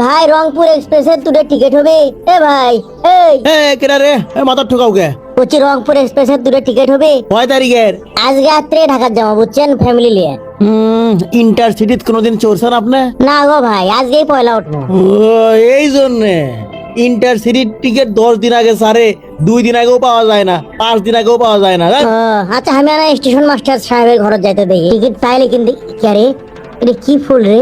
ভাই রংপুর এক্সপ্রেসের দুটো টিকিট হবে। এ ভাই এই। এ কেনা রে? এ মাথার ঠোকাও কে? বলছি রংপুর এক্সপ্রেসের দুটো টিকিট হবে। কয় তারিখের? আজকে রাত্রে ঢাকার যাব বুঝছেন? ফ্যামিলি নিয়ে। হুম ইন্টারসিটিত কোনোদিন চড়ছেন আপনি? না গো ভাই আজকেই পয়লা উঠবো। ও এই জন্যে। ইন্টারসিটির টিকিট দশ দিন আগে সারে দুই দিন আগেও পাওয়া যায় না পাঁচ দিন আগেও পাওয়া যায় না? ও, আচ্ছা আমি না স্টেশন মাস্টার সাহেবের ঘরে যাইতে দেখি। টিকিট পাইলে কিন্তু কে রে? এটা কি ফুল রে?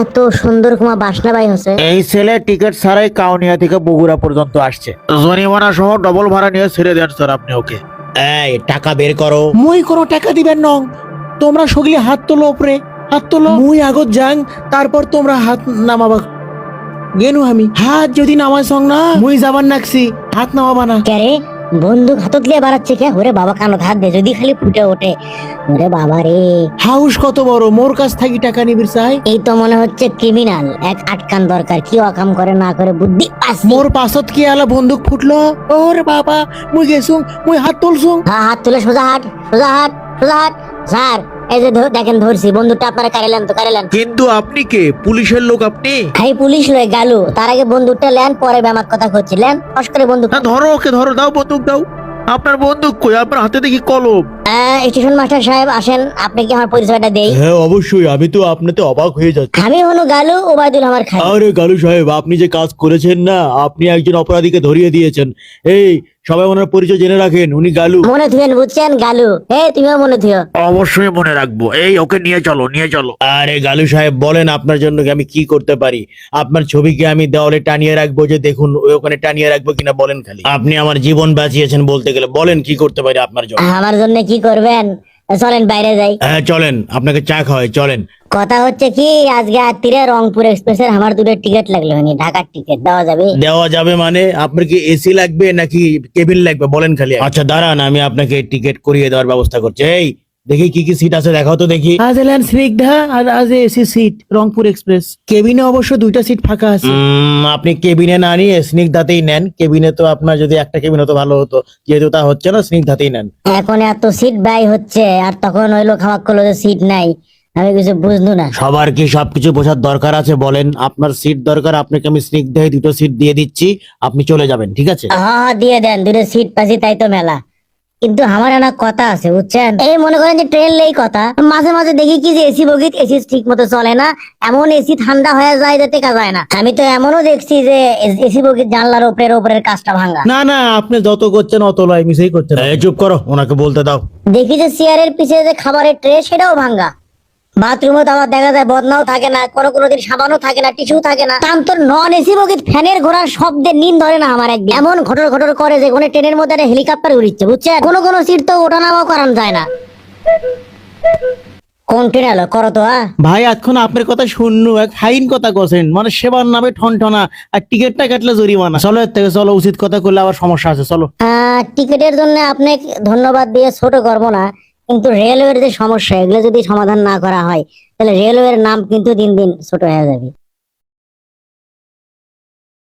এত সুন্দর কুমা বাসনা বাই হচ্ছে এই ছেলে টিকিট ছাড়াই কাউনিয়া থেকে বগুড়া পর্যন্ত আসছে। জরিমানা সহ ডবল ভাড়া নিয়ে ছেড়ে দেন স্যার আপনি ওকে। এই টাকা বের করো। মুই কোনো টাকা দিবেন নং। তোমরা সগলি হাত তোলো উপরে হাত তোলো। মুই আগত যাং তারপর তোমরা হাত নামাবা। গেনু আমি। হাত যদি নামাই সং না মুই যাবার নাকছি হাত নামাবা না। কে রে? বন্দুক হাতত লিয়ে বাড়াচ্ছে কে? ওরে বাবা কানত হাত দে যদি খালি ফুটে ওঠে। ওরে বাবা রে। হাউস কত বড়? মোর কাছ থাকি টাকা নিবির চাই। এই তো মনে হচ্ছে ক্রিমিনাল এক আটকান দরকার কি অকাম করে না করে বুদ্ধি পাস মোর পাছত কি আলা বন্দুক ফুটলো? ওর বাবা মুই গেছুম মুই হাত তুলছুম হ্যাঁ হাত তুলে সোজা হাট সোজা হাট সোজা হাট। স্যার এই যে দেখেন ধরছি বন্দুকটা আপনারা কারেলেন তো কারেলেন কিন্তু আপনি কে? পুলিশের লোক আপনি? খাই পুলিশ লয়ে গেল তার আগে বন্দুকটা লেন পরে ব্যামার কথা করছিলেন ফস করে বন্দুক না ধরো ওকে ধরো দাও বন্দুক দাও। আপনার বন্দুক কই? আপনার হাতে দেখি কলম। স্টেশন মাস্টার সাহেব আসেন আপনি কি আমার পরিচয়টা দেই? হ্যাঁ অবশ্যই আমি তো আপনাতে অবাক হয়ে যাচ্ছি। আমি হনু গালু ওবায়দুল আমার খাই। আরে গালু সাহেব আপনি যে কাজ করেছেন না আপনি একজন অপরাধীকে ধরিয়ে দিয়েছেন। এই সবাই ওনার পরিচয় জেনে রাখেন উনি গালু। মনে থুয়েন বুঝছেন? গালু। হে তুমিও মনে থুয় অবশ্যই মনে রাখব। এই ওকে নিয়ে চলো নিয়ে চলো। আরে গালু সাহেব বলেন আপনার জন্য কি আমি কি করতে পারি? আপনার ছবিকে আমি দেওয়ালে টানিয়ে রাখব যে দেখুন ওই ওখানে টানিয়ে রাখব কিনা বলেন খালি। আপনি আমার জীবন বাঁচিয়েছেন বলতে গেলে বলেন কি করতে পারি আপনার জন্য? আমার জন্য কি করবেন? চলেন বাইরে যাই। হ্যাঁ চলেন। আপনাকে চা খাওয়াই চলেন। কথা হচ্ছে কি আজকে রাত্রিরে রংপুর এক্সপ্রেসের আমার দুটো টিকিট লাগল নি ঢাকার টিকিট দেওয়া যাবে। দেওয়া যাবে মানে আপনার কি এসি লাগবে নাকি কেবিন লাগবে? বলেন খালি আচ্ছা দাঁড়ান আমি আপনাকে টিকিট করিয়ে দেওয়ার ব্যবস্থা করছি। এই দেখি কি কি সিট আছে দেখাও তো দেখি। আজ এলেন স্নিগ্ধা আর আজ এসি সিট রংপুর এক্সপ্রেস কেবিনে অবশ্য দুইটা সিট ফাঁকা আছে। আপনি কেবিনে না নিয়ে স্নিগ্ধাতেই নেন। কেবিনে তো আপনার যদি একটা কেবিন হতো ভালো হতো যেহেতু তা হচ্ছে না স্নিগ্ধাতেই নেন। এখন এত সিট ব্যয় হচ্ছে আর তখন হইল খাওয়া করল যে সিট নাই। আমি কিছু বুঝলু না। সবার কি সবকিছু বোঝার দরকার আছে বলেন? আপনার সিট দরকার আপনাকে আমি স্নিগ্ধায় দুটো সিট দিয়ে দিচ্ছি আপনি চলে যাবেন ঠিক আছে? হ্যাঁ দিয়ে দেন দুটো সিট পাচ্ছি তাই তো মেলা। কিন্তু আমার একটা কথা আছে বুঝছেন? এই মনে করেন যে ট্রেন লেই কথা মাঝে মাঝে দেখি কি যে এসি বগিত এসি ঠিক মতো চলে না এমন এসি ঠান্ডা হয়ে যায় যে টেকা যায় না। আমি তো এমনও দেখছি যে এসি বগিত জানলার উপরের উপরের কাজটা ভাঙা না না আপনি যত করছেন অত লয় মিশেই করছেন এই চুপ করো ওনাকে বলতে দাও। দেখি যে চেয়ারের পিছে যে খাবারের ট্রে সেটাও ভাঙা বাথরুমে তো আবার দেখা যায় বদনাও থাকে না কোনো কোনো দিন সাবানও থাকে না টিস্যু থাকে না। তাম তোর নন এসি বগিত ফ্যানের ঘোড়ার শব্দে নিন ধরে না আমার একদিন। এমন ঘটর ঘটর করে যে কোনো ট্রেনের মধ্যে একটা হেলিকপ্টার উড়িচ্ছে বুঝছেন? কোনো কোনো সিট তো ওঠানামাও করানো যায় না। কোন ট্রেন এলো? করো তো হ্যাঁ। ভাই এখন আপনার কথা শূন্য এক ফাইন কথা কছেন। মানে সেবার নামে ঠনঠনা আর টিকিটটা কাটলে জরিমানা। চলো এর থেকে চলো উচিত কথা করলে আবার সমস্যা আছে চলো। আহ, টিকিটের জন্য আপনাকে ধন্যবাদ দিয়ে ছোট করব না। কিন্তু রেলওয়ের যে সমস্যা, এগুলো যদি সমাধান না করা হয়, তাহলে রেলওয়ের নাম কিন্তু দিন দিন ছোট হয়ে যাবে।